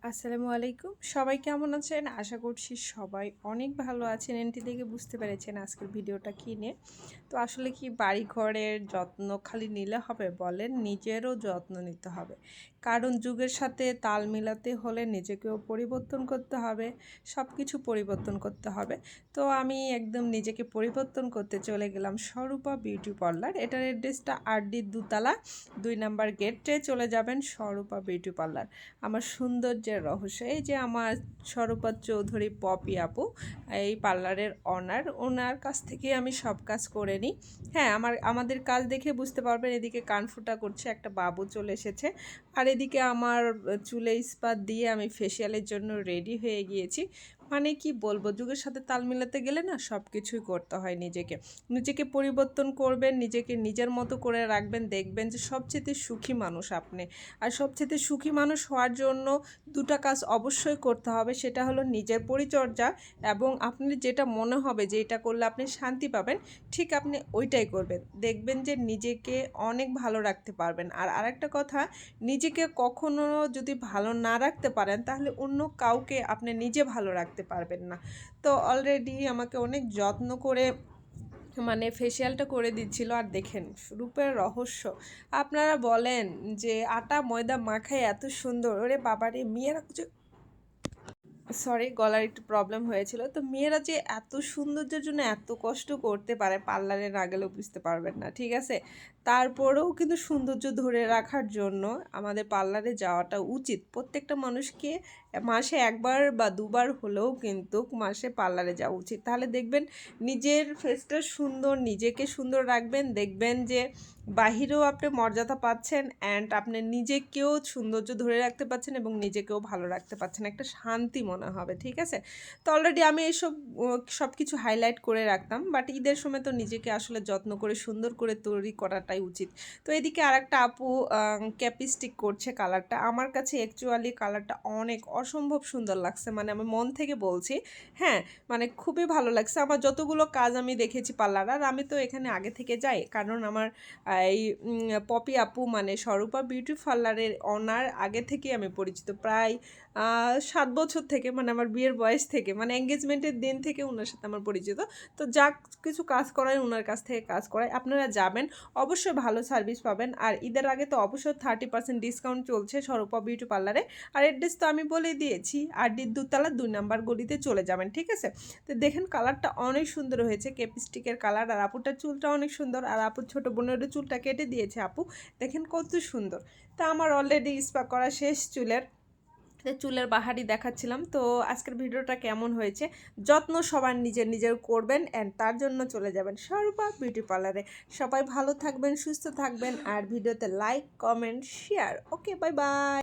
আসসালামু আলাইকুম। সবাই কেমন আছেন? আশা করছি সবাই অনেক ভালো আছেন। এনটি দেখে বুঝতে পেরেছেন আজকের ভিডিওটা কী নিয়ে। তো আসলে কি বাড়ি ঘরের যত্ন খালি নিলে হবে বলেন? নিজেরও যত্ন নিতে হবে। কারণ যুগের সাথে তাল মিলাতে হলে নিজেকেও পরিবর্তন করতে হবে সব কিছু পরিবর্তন করতে হবে। তো আমি একদম নিজেকে পরিবর্তন করতে চলে গেলাম স্বরূপা বিউটি পার্লার। এটার অ্যাড্রেসটা ডি দুতলা দুই নাম্বার গেটে চলে যাবেন স্বরূপা বিউটি পার্লার। আমার সৌন্দর্যের রহস্য, এই যে আমার স্বরূপা চৌধুরী পপি আপু, এই পার্লারের অনার ওনার কাছ থেকে আমি সব কাজ করে নিই। হ্যাঁ আমার, আমাদের কাজ দেখে বুঝতে পারবেন, এদিকে কানফুটা করছে, একটা বাবু চলে এসেছে। আর এদিকে আমার চুলে ইস্পাত দিয়ে আমি ফেসিয়ালের জন্য রেডি হয়ে গিয়েছি। মানে কি বলব? যুগের সাথে তাল মিলাতে গেলে না সব কিছুই করতে হয় নিজেকে। নিজেকে পরিবর্তন করবেন, নিজেকে নিজের মতো করে রাখবেন, দেখবেন যে সবচেয়ে সুখী মানুষ আপনি। আর সবচেয়ে সুখী মানুষ হওয়ার জন্য দুটা কাজ অবশ্যই করতে হবে। সেটা হলো নিজের পরিচর্যা এবং আপনি যেটা মনে হবে যে এটা করলে আপনি শান্তি পাবেন, ঠিক আপনি ওইটাই করবেন। দেখবেন যে নিজেকে অনেক ভালো রাখতে পারবেন। আর আরেকটা কথা, নিজেকে কখনো যদি ভালো না রাখতে পারেন, তাহলে অন্য কাউকে আপনি নিজে ভালো রাখতে করতে পারবেন না। তো অলরেডি আমাকে অনেক যত্ন করে মানে ফেসিয়ালটা করে দিচ্ছিল। আর দেখেন, রূপের রহস্য। আপনারা বলেন যে আটা ময়দা মাখায় এত সুন্দর। ওরে বাবারে, মেয়েরা সরি গলার একটু প্রবলেম হয়েছিল। তো মেয়েরা যে এত সৌন্দর্যের জন্য এত কষ্ট করতে পারে পার্লারে না গেলেও বুঝতে পারবেন না, ঠিক আছে? তারপরেও কিন্তু সৌন্দর্য ধরে রাখার জন্য আমাদের পার্লারে যাওয়াটা উচিত। প্রত্যেকটা মানুষকে মাসে একবার বা দুবার হলেও কিন্তু মাসে পার্লারে যাওয়া উচিত। তাহলে দেখবেন নিজের ফেসটা সুন্দর, নিজেকে সুন্দর রাখবেন, দেখবেন যে বাহিরেও আপনি মর্যাদা পাচ্ছেন অ্যান্ড আপনি নিজেকেও সৌন্দর্য ধরে রাখতে পাচ্ছেন এবং নিজেকেও ভালো রাখতে পাচ্ছেন। একটা শান্তি মনে হবে, ঠিক আছে? তো অলরেডি আমি এসব সব কিছু হাইলাইট করে রাখতাম বাট ঈদের সময় তো নিজেকে আসলে যত্ন করে, সুন্দর করে তৈরি করাটাই উচিত। তো এদিকে আর একটা আপু ক্যাপিস্টিক করছে কালারটা আমার কাছে অ্যাকচুয়ালি কালারটা অনেক অসম্ভব সুন্দর লাগছে। মানে আমি মন থেকে বলছি হ্যাঁ মানে খুবই ভালো লাগছে। আমার যতগুলো কাজ আমি দেখেছি পার্লার আর আমি তো এখানে আগে থেকে যাই, কারণ আমার এই পপি আপু মানে স্বরূপা বিউটি পার্লারের অনার আগে থেকে আমি পরিচিত। প্রায় সাত বছর থেকে মানে আমার বিয়ের বয়স থেকে মানে এঙ্গেজমেন্টের দিন থেকে ওনার সাথে আমার পরিচিত। তো যা কিছু কাজ করায় ওনার কাছ থেকে কাজ করায়, আপনারা যাবেন, অবশ্যই ভালো সার্ভিস পাবেন। আর ঈদের আগে তো অবশ্যই থার্টি পার্সেন্ট ডিসকাউন্ট চলছে স্বরূপা বিউটি পার্লারে। আর অ্যাড্রেস তো আমি বলে দিয়েছি আর ডি দুতলা দুই নাম্বার গলিতে চলে যাবেন, ঠিক আছে? তো দেখেন কালারটা অনেক সুন্দর হয়েছে কেপস্টিকের কালার আর আপুটার চুলটা অনেক সুন্দর, আর আপুর ছোটো বোনেরও চুলটা কেটে দিয়েছে আপু। দেখেন কত সুন্দর। তা আমার অলরেডি স্পা করা শেষ চুলের। চুলের বাহারি দেখাচ্ছিলাম। তো আজকের ভিডিওটা কেমন হয়েছে? যত্ন সবার নিজের নিজের করবেন অ্যান্ড তার জন্য চলে যাবেন সর্বা বিউটি পার্লারে সবাই ভালো থাকবেন, সুস্থ থাকবেন আর ভিডিওতে like comment share okay bye bye